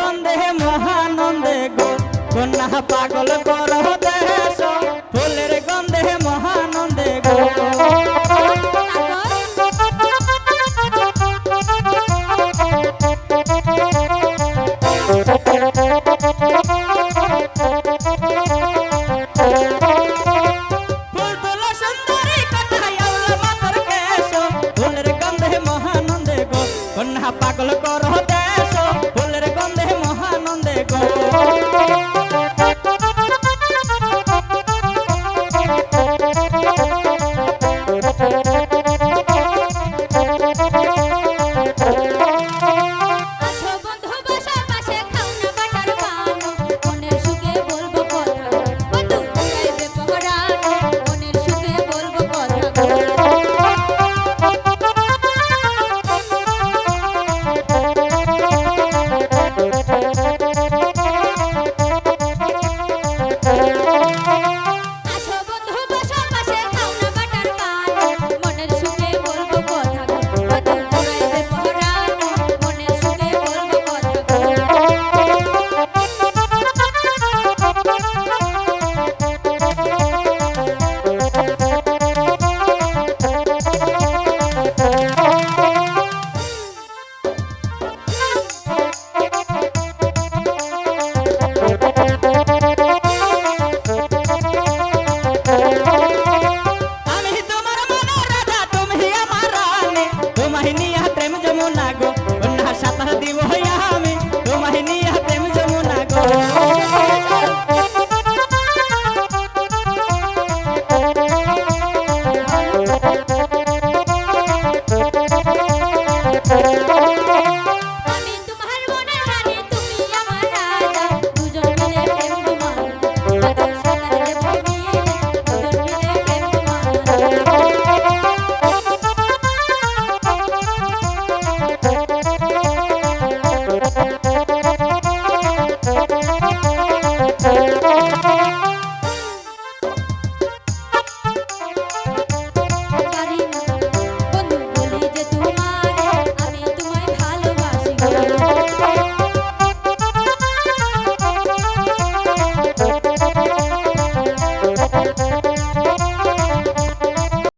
বন্দে মহানন্দে গো। কন্যা পাগল কর দেশ। ফুলের গন্ধে মহানন্দে গো।